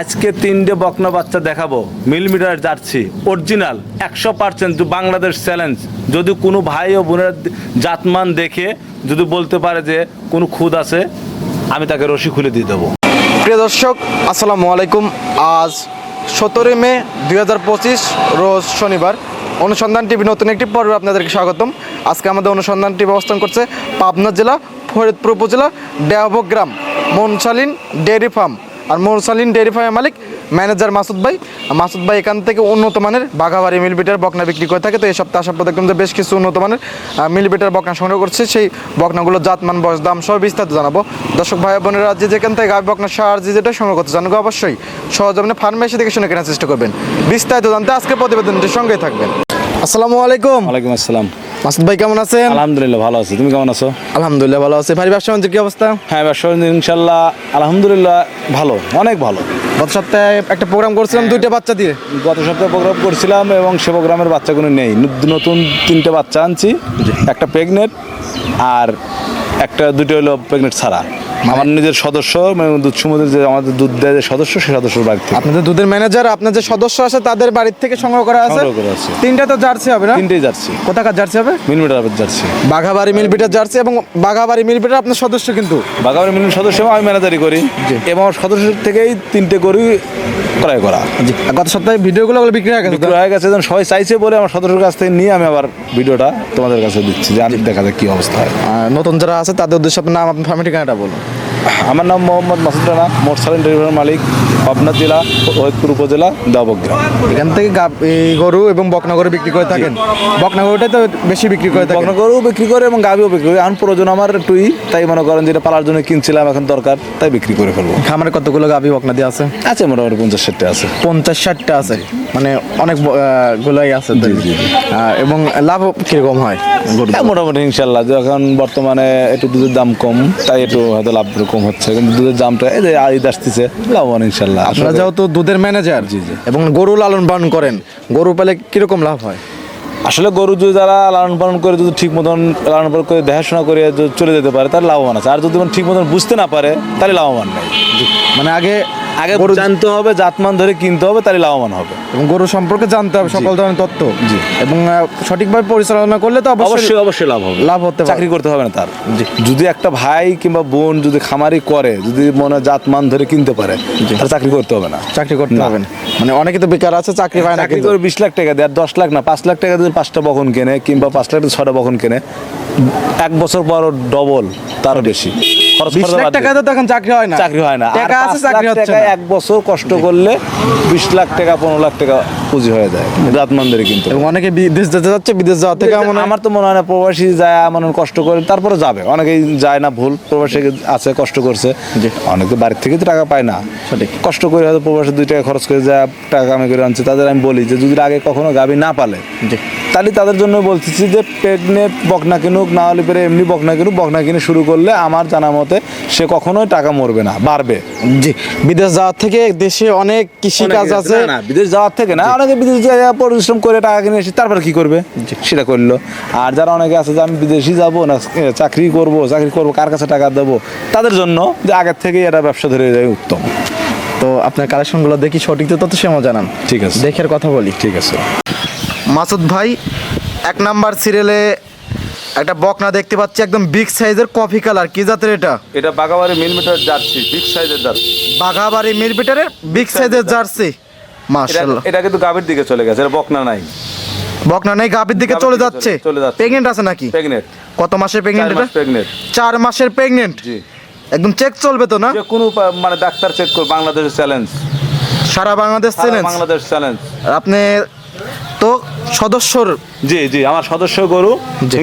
আজকে তিনটে বকনা বাচ্চা দেখাবো। মিলিমিটার জার্সি, অরিজিনাল, একশো পার্সেন্ট বাংলাদেশ চ্যালেঞ্জ। যদি কোনো ভাই ও বোনের জাতমান দেখে, যদি বলতে পারে যে কোনো খুদ আছে, আমি তাকে রশি খুলে দিয়ে দেবো। প্রিয় দর্শক, আসসালামু আলাইকুম। আজ সতেরোই মে দুই হাজার পঁচিশ, রোজ শনিবার। অনুসন্ধান টিভি নতুন একটি পর্বে আপনাদেরকে স্বাগতম। আজকে আমাদের অনুসন্ধান টিভি অবস্থান করছে পাবনা জেলা, ফরিদপুর উপজেলা ডেয়াবক গ্রাম মনসালিন ডেয়ারি ফার্ম। আর মনসালিন ডেয়ারি ফার্মের মালিক, ম্যানেজার মাসুদ ভাই। মাসুদ ভাই এখান থেকে উন্নত মানের বাঘাবাড়ি মিলবিটার বকনা বিক্রি করে থাকে। তো এই সপ্তাহে আসার পর দেখলাম যে বেশ কিছু উন্নত মানের মিলবিটার বকনা সংগ্রহ করছে। সেই বকনাগুলো জাতমান, বয়স, দাম সব বিস্তারিত জানাব। দর্শক ভাই বোনেরা যে যেখান থেকে গাভী বকনা সার যে যেটা সংগ্রহ করতে জানব অবশ্যই সহজমনে ফার্মে এসে দেখে শুনে কেনার চেষ্টা করবেন। বিস্তারিত জানতে আজকে প্রতিবেদনটির সঙ্গেই থাকবেন। আসসালামু আলাইকুম। ওয়ালাইকুম আসসালাম। মাসুদ ভাই কেমন আছেন? আলহামদুলিল্লাহ ভালো আছি। তুমি কেমন আছো? আলহামদুলিল্লাহ ভালো আছে। ভাই ব্যবসা বাণিজ্যের কি অবস্থা? হ্যাঁ ব্যবসা ইনশাল্লাহ আলহামদুলিল্লাহ ভালো অনেক ভালো। গত সপ্তাহে একটা প্রোগ্রাম করছিলাম দুইটা বাচ্চা দিয়ে। গত সপ্তাহে প্রোগ্রাম করছিলাম এবং সে প্রোগ্রামের বাচ্চাগুলো নেই। নতুন- নতুন তিনটে বাচ্চা আনছি একটা প্রেগনেন্ট আর একটা দুটো হলো প্রেগনেন্ট ছাড়া। আমার নিজের সদস্য মানে দুধ সমুদ্রের যে আমাদের দুধ দেয় যে সদস্য সেই সদস্য বাড়ি থেকে। আপনাদের দুধের ম্যানেজার আপনার যে সদস্য আছে তাদের বাড়ির থেকে সংগ্রহ করা আছে? সংগ্রহ করা আছে। তিনটা তো জার্সি হবে না? তিনটেই জার্সি। কোথাকার জার্সি হবে? মিলিমিটার যাচ্ছি বাঘাবাড়ি মিলবিটার জার্সি এবং বাঘাবাড়ি মিলবিটার আপনার সদস্য কিন্তু? বাগানের মিলিয়ন সদস্য আমি ম্যানেজারি করি। এবং সদস্য থেকেই তিনটে গরু ক্রয় করা। গত সপ্তাহে ভিডিওগুলো ওগুলো বিক্রি হয়ে গেছে বিক্রি হয়ে গেছে যখন সবাই চাইছে বলে আমার সদস্যের কাছ থেকে নিয়ে আমি আবার ভিডিওটা তোমাদের কাছে দিচ্ছি যে দেখা যাক কী অবস্থা হয়। নতুন যারা আছে তাদের উদ্দেশ্যে আপনার নাম আপনার ফ্যামিলি ঠিকানাটা বলুন। আমার নাম মোহাম্মদ মাসুদ রানা মোটসালিন ডেলিভারি মালিক পাবনা জেলা ফরিদপুর উপজেলা দাবগ্রাম। এখান থেকে গরু এবং বকনা গরু বিক্রি করে থাকেন। বকনা গরুটাই তো বেশি বিক্রি করে থাকেন। বকনা গরু বিক্রি করে এবং গাভিও বিক্রি করে। এখন প্রয়োজন আমার টুই তাই মনে করেন যেটা পালার জন্য কিনছিলাম এখন দরকার তাই বিক্রি করে ফেলব। খামারে কতগুলো গাভি বকনা দিয়ে আছে? আছে মোটামুটি পঞ্চাশ ষাটটা আছে। পঞ্চাশ ষাটটা আছে। মানে অনেক গুলাই আছে এবং লাভ কীরকম হয়? হ্যাঁ, মোটামুটি ইনশাল্লাহ। যখন বর্তমানে একটু দুধের দাম কম তাই একটু হয়তো লাভ কম হচ্ছে কিন্তু দুধের দামটা এই যে ঈদ আসতেছে লাভবান ইনশাল্লাহ। আপনারা যাও তো দুধের ম্যানেজার জি, জি। এবং গরু লালন পালন করেন গরু পেলে কীরকম লাভ হয়? আসলে গরু যদি যারা লালন পালন করে যদি ঠিক মতন লালন পালন করে দেখাশোনা করে যদি চলে যেতে পারে তার লাভবান আছে। আর যদি মানে ঠিক মতন বুঝতে না পারে তাহলে লাভবান নেই। মানে আগে আগে গরু জানতে হবে জাতমান ধরে কিনতে হবে তাহলে লাভবান হবে। এবং গরু সম্পর্কে জানতে হবে সকল ধরনের তথ্য। জি। এবং সঠিকভাবে পরিচালনা করলে তো অবশ্যই অবশ্যই লাভ হবে। লাভ হতে চাকরি করতে হবে না তার। যদি একটা ভাই কিংবা বোন যদি খামারি করে যদি মনে হয় জাতমান ধরে কিনতে পারে তাহলে চাকরি করতে হবে না। চাকরি করতে। হবে না। মানে অনেকে তো বেকার আছে চাকরি পায় না চাকরি কিন্তু। করে বিশ লাখ টাকা দেয় আর দশ লাখ না পাঁচ লাখ টাকা যদি পাঁচটা বখন কেনে কিংবা পাঁচ লাখ ছটা বখন কেনে। এক বছর পর ডবল তার বেশি। বিশ লাখ টাকা তো তখন চাকরি হয় না। চাকরি হয় না। টাকা আছে চাকরি হচ্ছে এক বছর কষ্ট করলে বিশ লাখ টাকা পনেরো লাখ টাকা পুঁজি হয়ে যায়। রাতমানদের কিন্তু। অনেকে বিদেশ যেতে যাচ্ছে বিদেশ যাওয়া থেকে আমার তো মনে হয় না প্রবাসী যায় মানে কষ্ট করে তারপরে যাবে। অনেকেই যায় না ভুল প্রবাসী আছে কষ্ট করছে। অনেকে বাড়ির থেকে তো টাকা পায় না। সঠিক। কষ্ট করে হয়তো প্রবাসী দুই টাকা খরচ করে যা টাকা কামাই করে আনছে। তাদের আমি বলি যে যদি আগে কখনো গাবি না পালে। তাহলে তাদের জন্য বলতেছি যে প্রেগনেন্ট বকনা কিনুক না হলে পেরে এমনি বকনা কিনুক। বকনা কিনে শুরু করলে আমার জানা মতে সে কখনোই টাকা মরবে না বাড়বে। জি। বিদেশ যাওয়ার থেকে দেশে অনেক কৃষি কাজ আছে। না, বিদেশ যাওয়ার থেকে না অনেকে বিদেশ যায় পরিশ্রম করে টাকা কিনে এসে তারপরে কি করবে? সেটা করল। আর যারা অনেকে আছে যে আমি বিদেশি যাব না চাকরি করব চাকরি করব কার কাছে টাকা দেবো? তাদের জন্য যে আগের থেকে এটা ব্যবসা ধরে যায় উত্তম। তো আপনার কালেকশনগুলো দেখি সঠিক তো তত সেমন জানান। ঠিক আছে। দেখের কথা বলি। ঠিক আছে। মাসুদ ভাই এক নাম্বার সিরিয়ালে একটা বকনা দেখতে পাচ্ছি একদম বিগ সাইজের কফি কালার কি জাতের এটা? এটা বাগাবাড়ি মিলিমিটার যাচ্ছি বিগ সাইজের যাচ্ছি বাঘাবাড়ি মিরবিটারের বিগ সাইজের জার্সি। মাশাআল্লাহ। এটা কিন্তু গাভীর দিকে চলে গেছে এটা বকনা নাই। বকনা নেই গাভীর দিকে চলে যাচ্ছে। চলে- যাচ্ছে। প্রেগনেন্ট আছে নাকি? প্রেগনেন্ট কত মাসের প্রেগনেন্ট এটা? প্রেগনেন্ট চার মাসের প্রেগনেন্ট জি। একদম চেক চলবে তো না? যে কোনো মানে ডাক্তার চেক করে বাংলাদেশের চ্যালেঞ্জ সারা বাংলাদেশ চ্যালেঞ্জ বাংলাদেশ চ্যালেঞ্জ আপনি তো সদস্যর জি জি আমার সদস্য গরু।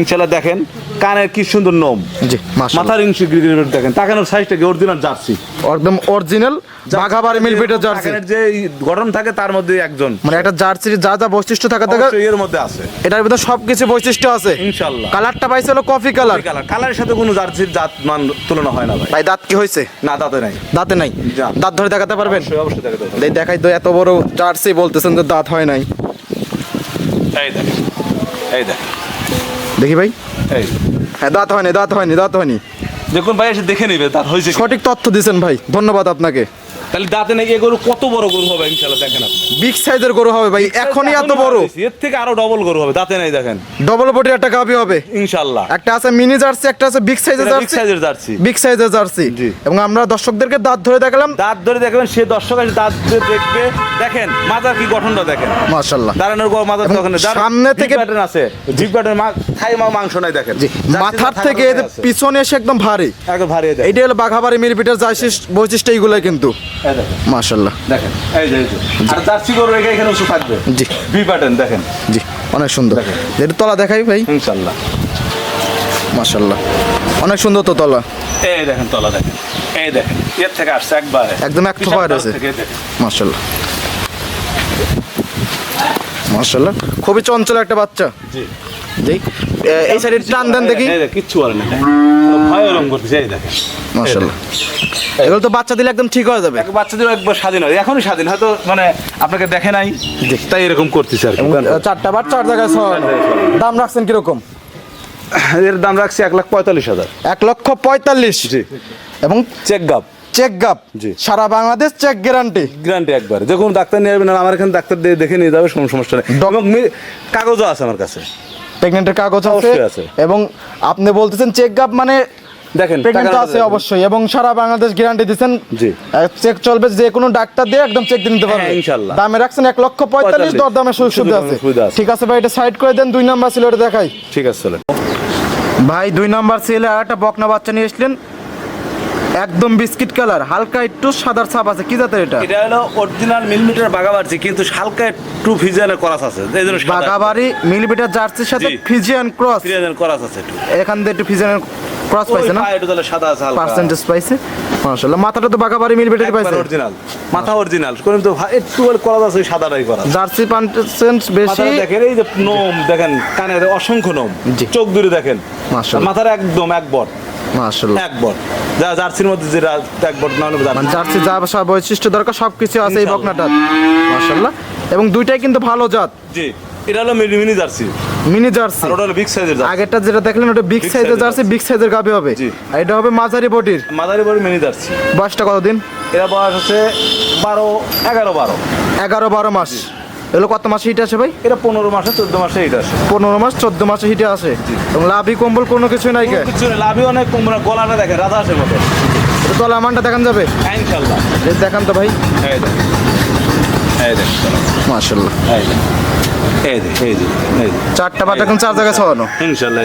ইনশাল্লাহ দেখেন কানের কি সুন্দর নোম। জি মাথার ইঞ্চি দেখেন তাকানোর সাইজটা কি অরিজিনাল জার্সি? একদম অরিজিনাল বাঘাবাড়ি মিলবিটার জার্সি। তাকানের যে গঠন থাকে তার মধ্যে একজন। মানে একটা জার্সির যা যা বৈশিষ্ট্য থাকে থাকে এর মধ্যে আছে। এটার ভিতরে সবকিছু বৈশিষ্ট্য আছে। ইনশাল্লাহ কালারটা পাইছে হলো কফি কালার কালার কালারের সাথে কোনো জার্সির জাত মান তুলনা হয় না ভাই। ভাই দাঁত কি হয়েছে? না দাঁতে নাই। দাঁতে নাই। দাঁত ধরে দেখাতে পারবেন? অবশ্যই দেখাতে। এই দেখাই তো এত বড় জার্সি বলতেছেন যে দাঁত হয় নাই। এই দেখ এই দেখ। দেখি ভাই। এই হ্যাঁ দাঁত হয়নি দাঁত হয়নি দাঁত হয়নি। দেখুন ভাই এসে দেখে নিবে তার হয়েছে সঠিক তথ্য দিয়েছেন ভাই ধন্যবাদ আপনাকে। তাহলে দাঁতে নাকি গরু কত বড় গরু হবে ইনশাল্লাহ দেখেন আপনি। বিগ সাইজের গরু হবে ভাই এখনই এত বড়। এর থেকে আরও ডবল গরু হবে দাঁতে নাই দেখেন। ডবল বডির একটা গাভি হবে। ইনশাল্লাহ একটা আছে মিনি জার্সি একটা আছে বিগ সাইজের জার্সি size এর জার্সি বিগ সাইজের জার্সি এবং আমরা দর্শকদেরকে দাঁত ধরে দেখালাম। দাঁত ধরে দেখবেন সে দর্শক এসে দাঁত ধরে দেখবে। দেখেন মাথার কি গঠনটা দেখেন। মাশাআল্লাহ। দাঁড়ানোর পর মাথার এবং দোকানে সামনে থেকে- প্যাটার্ন আছে। জিপ প্যাটার্ন খাই মা মাংস নাই দেখেন। মাথার থেকে আছে। পিছনে এসে একদম ভারী। একদম ভারী এটা হলো বাঘাবাড়ি মিলিমিটার জার্সি বৈশিষ্ট্য এইগুলাই কিন্তু। এই দেখেন। এই যে আর জার্সি গরু রেখে এখানে উঁচু থাকবে। জি। ভি প্যাটার্ন দেখেন। জি অনেক সুন্দর। দেখেন। তলা দেখাই ভাই। ইনশাল্লাহ মাশাআল্লাহ। অনেক সুন্দর তো তলা। এই দেখেন তলা দেখেন। এই দেখেন এর থেকে আসছে একবারে। একদম এক থোপা মাশাআল্লাহ। খুবই চঞ্চল একটা বাচ্চা। জি। এই সাইডে টান দেন দেখি। কিচ্ছু বলে না ভয় করতেছে এই দেখেন। মাশাআল্লাহ। এগুলো তো বাচ্চা দিলে একদম ঠিক হয়ে যাবে। এক বাচ্চাদের একবার স্বাধীন হয়। এখনই স্বাধীন হয়তো মানে আপনাকে দেখে নাই তাই এরকম করতেছে আর চারটা বার চার জায়গায় দাম রাখছেন কীরকম? এর দাম রাখছি এক লাখ পঁয়তাল্লিশ হাজার। এক লক্ষ পঁয়তাল্লিশ। জি। এবং চেক গাপ চেক গাপ জি। সারা বাংলাদেশ চেক গ্যারান্টি। গ্যারান্টি একবার। দেখুন ডাক্তার নিয়ে আসবেন আর আমার এখানে ডাক্তার দিয়ে দেখে নিয়ে যাবে কোনো সমস্যা নেই। কাগজও আছে আমার কাছে। প্রেগনেন্টের কাগজ আছে এবং আপনি বলতেছেন চেক গাপ মানে দেখেন প্রেগনেন্ট আছে অবশ্যই এবং সারা বাংলাদেশ গ্যারান্টি দিচ্ছেন। জি। চেক চলবে যে কোনো ডাক্তার দিয়ে একদম চেক দিয়ে নিতে পারবে। ইনশাআল্লাহ দামে রাখছেন এক লক্ষ পঁয়তাল্লিশ দর দামে সুযোগ সুবিধা আছে। ঠিক আছে ভাই এটা সাইড করে দেন দুই নাম্বার ছিল এটা দেখাই। ঠিক আছে চলেন। ভাই দুই নাম্বার সিলে আর একটা বকনা বাচ্চা নিয়ে এসলেন একদম বিস্কিট কালার হালকা একটু সাদার ছাপ আছে কি জাতের এটা? এটা হলো অরিজিনাল মিলিমিটার বাগাবাড়ছি কিন্তু হালকা একটু ফিজিয়ানের ক্রস আছে এই জন্য বাগাবাড়ি মিলিমিটার জার্সির সাথে। Friesian cross. ফিজিয়ানের করাস আছে একটু। এখান থেকে একটু ফিজিয়ানের ক্রস পাইছে না? একটু তাহলে সাদা আছে হালকা। পার্সেন্টেজ পাইছে। মাশাআল্লাহ। মাথাটা তো বাগাবাড়ি মিলিমিটার পাইছে? অরিজিনাল মাথা অরিজিনাল কোন তো একটু করাস আছে সাদাটাই করা জার্সি পার্সেন্ট বেশি। দেখেন এই যে নোম দেখেন কানের অসংখ্য নোম। চোখ দূরে দেখেন। মাশাআল্লাহ। মাথার একদম এক বট। মাশাআল্লাহ। এক বট। যা জার্সির মধ্যে যে এক বট না হলে মানে জার্সি যা সব বৈশিষ্ট্য দরকার সব কিছু আছে এই। বকনাটার। মাশাআল্লাহ। এবং দুইটাই কিন্তু ভালো জাত। জি এটা হলো mini mini jersey. Mini jersey. আর ওটা হলো বিগ সাইজের জার্সি। আগেরটা যেটা দেখলেন ওটা বিগ সাইজের জার্সি বিগ সাইজের গাবে হবে। আর এটা হবে মাঝারি বডির। মাদারি বড় মিনি জার্সি। বয়সটা কতদিন? এরা বয়স হচ্ছে বারো এগারো বারো। এগারো বারো মাস। এগুলো কত মাসে হিটে আসে ভাই? এটা পনেরো মাসে চোদ্দ মাসে এটা আসে। পনেরো মাস চোদ্দ মাসে হিটে আসে? এবং লাভি কম্বল কোনো কিছু নাই কিছু নেই, লাভই অনেক কম মানে গলাটা দেখে রাধা আসে মতো এটা তলা মানটা দেখান যাবে? হ্যাঁ, ইনশাল্লাহ। দেখান তো ভাই। মাশাল্লাহ। দেখ চারটা বাট এখন চার জায়গায় ছড়ানো। ইনশাল্লাহ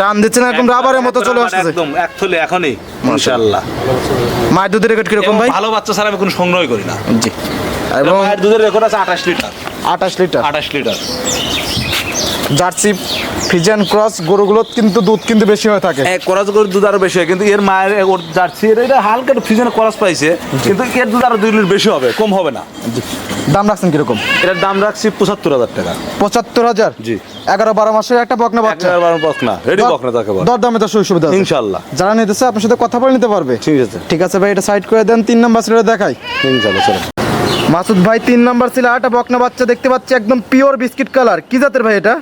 টান দিচ্ছে না একদম রাবারের মতো চলে আসতেছে। একদম এক থলে এখনই ইনশাল্লাহ। মায়ের দুধের রেকর্ড কীরকম ভাই? ভালো বাচ্চা ছাড়া আমি কোনো সংগ্রহ করি না। জি। এবং মায়ের দুধের রেকর্ড আছে আঠাশ লিটার। আঠাশ লিটার। আঠাশ লিটার। জার্সি ফিজিয়ান ক্রস গরুগুলো কিন্তু দুধ কিন্তু বেশি হয়ে থাকে। এক করাজ করে দুধ আরও বেশি হয় কিন্তু এর মায়ের ওর জার্সি এর এটা হালকা করাস পাইছে কিন্তু এর দুধ আরও দুই লিটার বেশি হবে কম হবে না। দাম রাখছেন কীরকম? এটার দাম রাখছি পঁচাত্তর হাজার টাকা। পঁচাত্তর হাজার? জি। এগারো বারো মাসের একটা বকনা বাচ্চা। একবার বারো বকনা রেডি বকনা তাকে দর দামে তো সুযোগ সুবিধা আছে। ইনশাল্লাহ যারা নিতেছে আপনার সাথে কথা বলে নিতে পারবে। ঠিক আছে। ঠিক আছে ভাই এটা সাইড করে দেন তিন নাম্বার ছিল দেখাই। ইনশাল্লাহ চলো মাসুদ ভাই তিন নাম্বার ছিল আটা বকনা বাচ্চা দেখতে পাচ্ছি একদম পিওর বিস্কিট কালার কি জাতের ভাই এটা?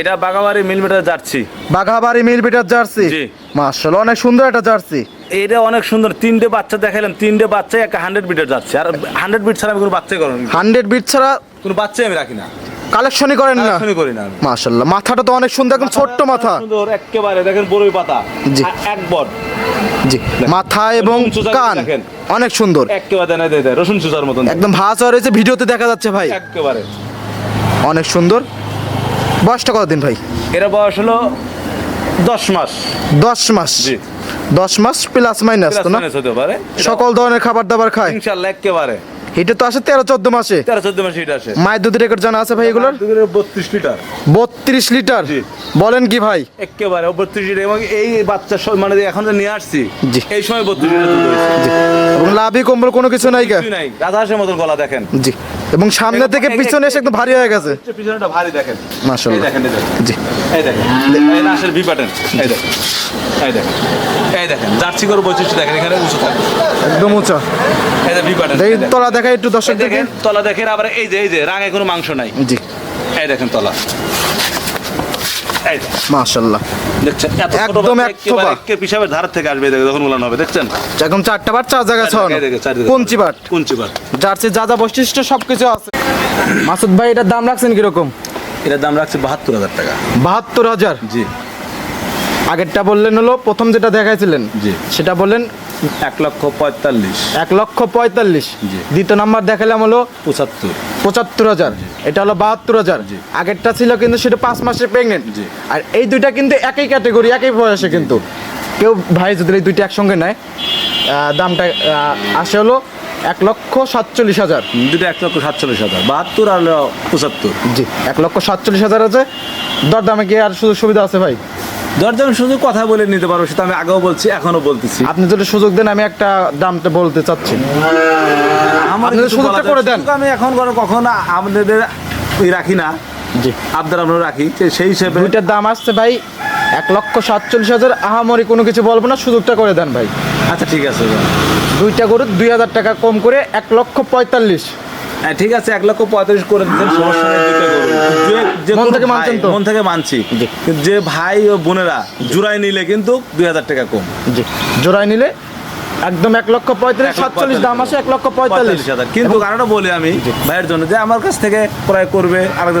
এটা বাগাবাড়ি মিলমিটার জার্সি। বাঘাবাড়ি মিল বিটার জার্সি? জি। মার্শাল্লাহ অনেক সুন্দর একটা জার্সি। এটা অনেক সুন্দর তিনটে বাচ্চা দেখাইলাম তিনটে বাচ্চা একটা হান্ড্রেড বিটের যাচ্ছে। আর হান্ড্রেড বিট ছাড়া আমি কোনো বাচ্চাই করি হান্ড্রেড বিট ছাড়া কোনো বাচ্চাই আমি রাখি না। কালেকশনই করেন না? এখনই করি না আমি। মার্শাল্লাহ মাথাটা তো অনেক সুন্দর একদম ছোট্ট মাথা। সুন্দর একেবারে দেখেন বড়ই পাতা। জি। এক বট। জি মাথা এবং রসুন চুষা কান দেখেন। অনেক সুন্দর। একেবারে দেয় দেয় রসুন চুষার মতন একদম ভাস হয়ে রয়েছে ভিডিওতে দেখা যাচ্ছে ভাই। একেবারে। অনেক সুন্দর। বয়সটা কতদিন ভাই? এরা বয়স হলো দশ মাস। দশ মাস। জি। দশ মাস প্লাস মাইনাস তো না? minus হতে পারে। সকল ধরনের খাবার দাবার খায়। ইনশাল্লাহ একেবারে। এটা তো আসে তেরো চোদ্দ মাসে। তেরো চোদ্দ মাসে এটা আসে। মায়ের দুধের রেকর্ড জানা আছে ভাই এগুলোর? বত্রিশ লিটার। বত্রিশ লিটার? বলেন কি ভাই? একেবারে বত্রিশ লিটার এবং এই বাচ্চা মানে এখন যে নিয়ে আসছি। এই সময় বত্রিশ লিটার এবং লাভই কম্বল কোনো কিছু নাই নাই। রাধা মতন গলা দেখেন। জি। এবং সামনে থেকে পিছনে এসে একদম ভারী হয়ে গেছে। পিছনেটা ভারী দেখেন। মাশাআল্লাহ। এই দেখেন দেখেন। জি। এই দেখেন এই নাশের ভি প্যাটার্ন এই দেখেন এই দেখেন এই দেখেন জার্সি গরু বৈশিষ্ট্য দেখেন এখানে উঁচু থাকে। একদম উঁচু। এই যে ভি প্যাটার্ন এই তলা দেখা একটু দর্শক দেখেন তলা দেখেন আবার এই যে এই যে রাঙে কোনো মাংস নাই। জি। এই দেখেন তলা। এই দেখছেন এত একদম এক থোপা। একে পিসাবের ধার থেকে আসবে দেখো, যখন হবে দেখছেন? এখন চারটা বাট চার জায়গায় ছড়ানো এই দেখো, চারিদিকে। কোনচি বাট? কুঞ্চি বাট? জার্সি যা যা বৈশিষ্ট্য সবকিছু আছে। মাসুদ ভাই এটার দাম রাখছেন কীরকম? এটার দাম রাখছে বাহাত্তর হাজার টাকা। বাহাত্তর হাজার? জি। আগেরটা বললেন হলো প্রথম যেটা দেখাইছিলেন জি। সেটা বললেন এক লক্ষ পঁয়তাল্লিশ। এক লক্ষ পঁয়তাল্লিশ। দ্বিতীয় নাম্বার দেখালাম হলো পঁচাত্তর। পঁচাত্তর হাজার। এটা হলো বাহাত্তর হাজার। আগেরটা ছিল কিন্তু সেটা পাঁচ মাসের প্রেগনেন্ট। আর এই দুইটা কিন্তু একই ক্যাটাগরি একই বয়সে কিন্তু। কেউ ভাই যদি এই দুইটা একসঙ্গে নেয় দামটা আসে হলো এক লক্ষ সাতচল্লিশ হাজার। দুটো এক লক্ষ সাতচল্লিশ হাজার। বাহাত্তর আর পঁচাত্তর। জি এক লক্ষ সাতচল্লিশ হাজার আছে। দরদামে কি আর সুযোগ সুবিধা আছে ভাই? দরদাম শুধু কথা বলে নিতে পারব সেটা আমি আগেও বলছি এখনও বলতেছি। আপনি যদি সুযোগ দেন আমি একটা দামটা বলতে চাচ্ছি। আমার সুযোগটা করে দেন। আমি এখন কখনো ওই রাখি না। জি। আবদার আমরা রাখি সেই হিসেবে দুইটার দাম আসছে ভাই এক লক্ষ সাতচল্লিশ হাজার। আহামরি কোনো কিছু বলব না সুযোগটা করে দেন ভাই। আচ্ছা ঠিক আছে দুইটা গরু দুই হাজার টাকা কম করে এক লক্ষ পঁয়তাল্লিশ। হ্যাঁ, ঠিক আছে এক লক্ষ পঁয়তাল্লিশ করে দিতেন সমস্যা নেই দুটো করুন যে- যে মন কোনো থেকে ভাই- মানছেন তো? মন থেকে মানছি। জি। যে ভাই ও বোনেরা জুড়াই নিলে কিন্তু দুই হাজার টাকা কম। জি। জোড়ায় নিলে একদম এক লক্ষ পঁয়তাল্লিশ এক লক্ষ সাতচল্লিশ দাম আসে এক লক্ষ পঁয়তাল্লিশ। পঁয়তাল্লিশ হাজার। কিন্তু কারণটা বলি আমি ভাইয়ের জন্য যে আমার কাছ থেকে ক্রয় করবে আলাদা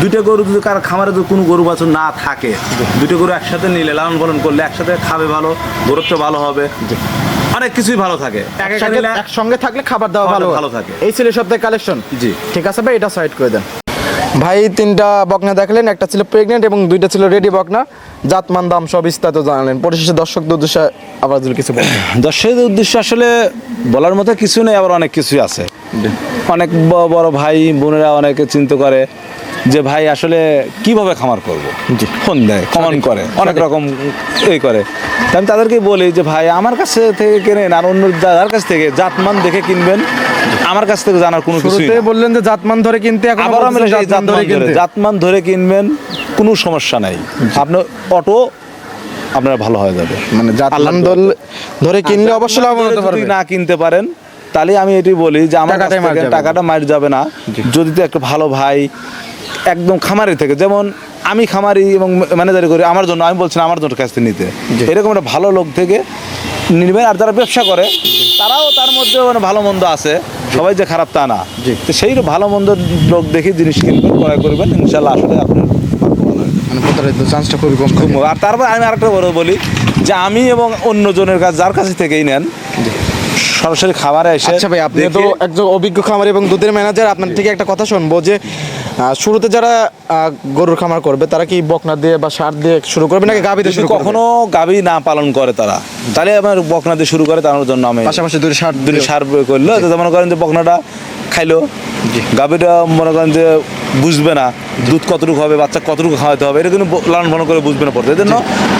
দুটো গরু যদি কার খামারে যদি কোনো গরু বাছুর না থাকে দুটো গরু একসাথে নিলে লালন পালন করলে একসাথে খাবে ভালো গরুত্ব ভালো হবে। অনেক কিছুই ভালো থাকে। একসঙ্গে থাকলে খাবার দাওয়া ভালো ভালো থাকে। এই ছিল সপ্তাহে কালেকশন জি। ঠিক আছে ভাই এটা সাইড করে দেন। ভাই তিনটা বকনা দেখলেন একটা ছিল প্রেগনেন্ট এবং দুইটা ছিল রেডি বকনা। জাতমান দাম সব বিস্তারিত জানালেন। পরিশেষে দর্শক উদ্দেশ্যে আবার কিছু বলেন। দর্শকের উদ্দেশ্য আসলে বলার মতো কিছু নেই আবার অনেক কিছুই আছে। অনেক বড় ভাই বোনেরা অনেকে চিন্তা করে যে ভাই আসলে কীভাবে খামার করব? ফোন দেয় কমেন্ট করে অনেক রকম এই করে। আমি তাদেরকে বলি যে ভাই আমার কাছে থেকে কেনেন আর অন্য যার কাছ থেকে জাতমান দেখে কিনবেন। আমার কাছ থেকে জানার কোনো কিছু বললেন যে জাতমান ধরে কিনতে আবার আমি জাতমান ধরে জাতমান ধরে কিনবেন কোনো সমস্যা নাই। আপনার অটো আপনার ভালো হয়ে যাবে। মানে জাতমান ধরে কিনলে অবশ্যই লাভ হতে পারবে। না কিনতে পারেন তাহলে আমি এটি বলি যে আমার। টাকাটা মার যাবে না। যদি তো একটা ভালো ভাই একদম খামারি থেকে। যেমন আমি খামারি এবং ম্যানেজারি করি আমার জন্য আমি বলছি আমার জন্য কাছ থেকে নিতে এরকম একটা ভালো লোক থেকে নিবেন আর যারা ব্যবসা করে তারাও তার মধ্যে মানে ভালো মন্দ আছে সবাই যে খারাপ তা না। তো সেই ভালো মন্দ লোক দেখে জিনিস কিনবেন ক্রয় করবেন ইনশাল্লাহ আসলে আপনার মানে চান্সটা খুবই কম। আর তারপর আমি আরেকটা বড় বলি যে আমি এবং অন্য জনের কাছে যার কাছে থেকেই নেন সরাসরি খাবারে এসে আচ্ছা ভাই আপনি তো একজন অভিজ্ঞ খামার এবং দুধের ম্যানেজার আপনার থেকে একটা কথা শুনব যে শুরুতে যারা গরুর খামার করবে তারা কি বকনা দিয়ে বা সার দিয়ে শুরু করবে নাকি গাভি দিয়ে শুরু করবে? কখনো গাভী না পালন করে তারা তাহলে আমার বকনা দিয়ে শুরু করে তার জন্য আমি পাশাপাশি দুটো সার দুটো সার প্রয়োগ করল। তো মনে করেন যে বকনাটা খাইলো গাভীটা মনে করেন যে বুঝবে না দুধ কতটুকু হবে বাচ্চা কতটুকু খাওয়াতে হবে এটা কিন্তু লালন পালন করে বুঝবে না পড়তে। এই জন্য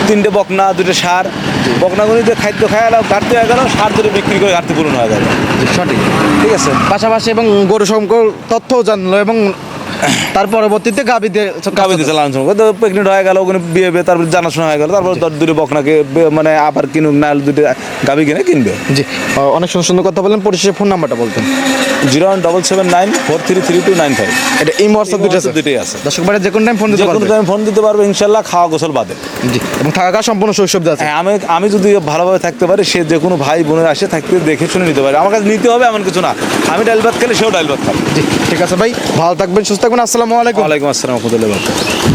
তিনটে বকনা দুটো সার বকনাগুলি যে খাদ্য খায় গেল ঘাটতি হয়ে গেল সার ধরে বিক্রি করে ঘাটতি পূরণ হয়ে যাবে সঠিক। ঠিক আছে? পাশাপাশি এবং গরু সম্পর্ক তথ্যও জানলো এবং তার পরবর্তীতে গাভী দিতে লালন করে। তো প্রেগনেন্ট হয়ে গেল ওখানে বিয়ে বিয়ে তারপর জানাশোনা হয়ে গেল। তারপর দর দুটো বকনাকে মানে আবার কিনুক না দুটো গাভী কিনে কিনবে। জি। অনেক সুন্দর সুন্দর কথা বলেন পরিশেষে ফোন নাম্বারটা বলতেন। Zero one double seven nine four three three two nine five. এটা এই হোয়াটসঅ্যাপ দুটো আছে? দুটোই আছে। দর্শক বাড়ি যে কোনো টাইম ফোন দিতে যে কোনো পারবে। টাইম ফোন দিতে পারবে ইনশাল্লাহ খাওয়া গোসল বাদে। জি এবং থাকা সম্পূর্ণ শৈশব আছে হ্যাঁ আমি আমি যদি ভালোভাবে থাকতে পারি সে যে কোনো ভাই বোনের আসে থাকতে দেখে শুনে নিতে পারে। আমার কাছে নিতে হবে এমন কিছু না। আমি ডাল ভাত খেলে সেও ডাল ভাত খাবে। জি ঠিক আছে ভাই ভালো থাকবেন সুস্থ থাকবেন আসসালামু আলাইকুম। ওয়ালাইকুম আসসালাম রহমতুল্লাহ